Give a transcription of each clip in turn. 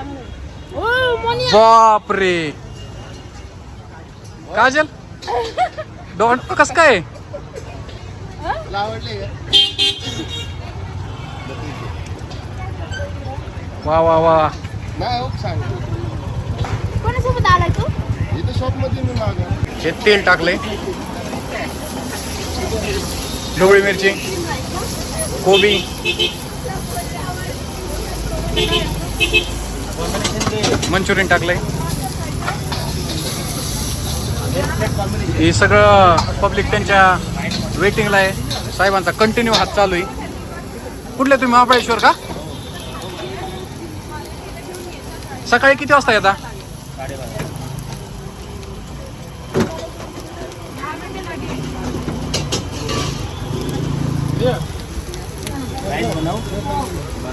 ओ मोनिया। बापरे। काजल डॉट कस काय? तुला आवडले का? वा वा वा. नाही हो सांग. कोणासोबत आलाय तू? इथं शॉपमध्ये मी माग हे तेल टाकले ढोबळी मिरची कोबी. मंचुरियन टाकलंय. हे सगळं पब्लिक त्यांच्या वेटिंगला आहे. साहेबांचा कंटिन्यू हात चालू आहे. कुठले तुम्ही महाबळेश्वर का? सकाळी किती वाजता येता?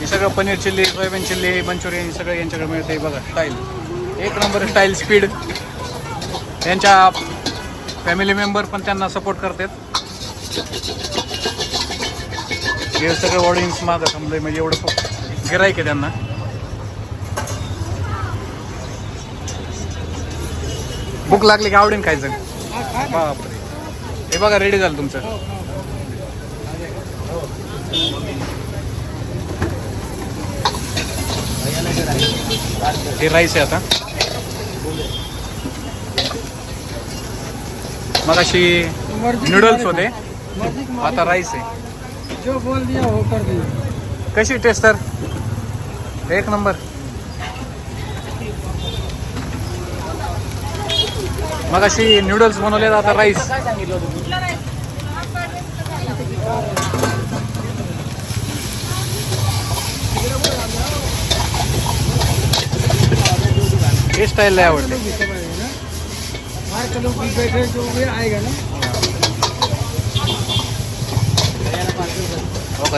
हे सगळं paneer chilli soyabean chilli Manchurian हे सगळं यांच्याकडे मिळतंय बघा स्टाईल एक नंबर स्टाईल स्पीड यांच्या फॅमिली मेंबर पण त्यांना सपोर्ट करतात. हे सगळं ऑडियन्स माझं थांबलंय म्हणजे एवढं गिरायक आहे त्यांना. भूक लागली की आवडेन खायचं? बापरे. हे बघा रेडी झालं तुमचं. हे राईस आहे आता. मग अशी नूडल्स होते. आता राईस आहे. जो बोल दिया वो कर दिया. कशी टेस्ट तर? एक नंबर मग अशी नूडल्स बनवले आता राईस हे स्टाईल लय आवडते. बाहर के ना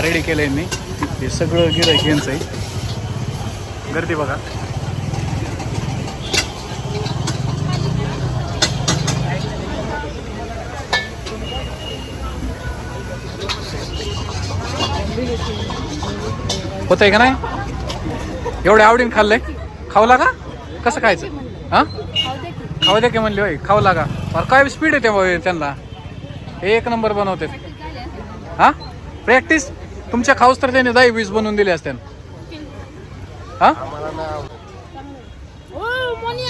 रेडी केलंय मी. हे सगळं गिरायक यांचं आहे गर्दी बघा. होतंय का नाही? एवढ्या आवडीन खाल्लंय? खावला का कसं खायचं? हा? खाऊ दे की. म्हणले होय खाऊ लागा. अरे काय स्पीड आहे त्या त्यांना? एक नंबर बनवते. हा? प्रॅक्टिस तुमच्या खाऊस तर त्याने दही वीस बनवून दिले असते हा?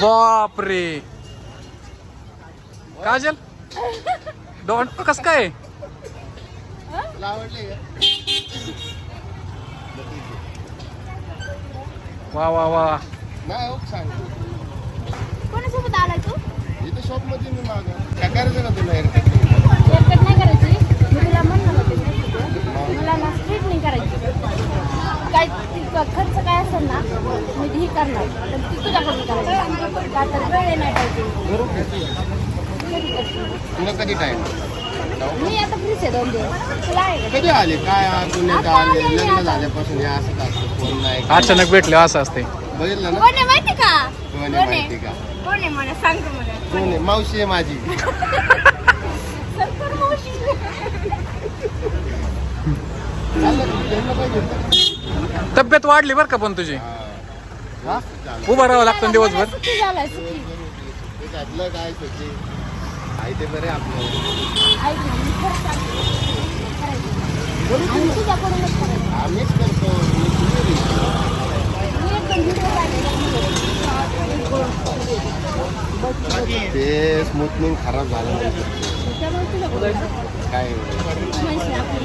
बापरे. काजल? डोंट कस काय? तुला आवडले का वा वा वा. नाही हो कोणासोबत आलाय तू? इथं शॉपमध्ये मी माग. काय करायचं का तुला? हेअरकट हेअरकट नाही करायची. मी तुला म्हणलं होते मला ना स्ट्रेटनिंग करायची. काय ती क- खर्च काय असेल ना मी ही करणार. पण ती तुझ्याकडून करायची. का तर वेळ नाही पाहिजे. तुला कधी टाइम मी आता फ्रीच आहे दोन दिवस. तुला आहे का? कधी आले? काय पुण्यात आले? लग्न. झाल्यापासून हे असं असतं. फोन नाही. अचानक भेटले असं असते. बघितलं ना? कोण आहे माहिती का? कोण आहे माहिती का? कोण आहे मला? सांगतो मला. कोण आहे? मावशी आहे माझी. सरकार मावशी. चाललं का? त्यांना पाहिजे होतं. तब्येत वाढली बरं का पण तुझी? हा? उभं राहावं लागतं ना दिवसभर. सुखी झालाय सुखी. ते घातलं काय आहे ते बरे आपलं. ऐक ना मी खरं सांगते. करायचं. आम्हीच करतो. मी एकदम व्हिडिओ ते स्मूथनिंग खराब झालं. त्यामुळे काय? माहिती आपली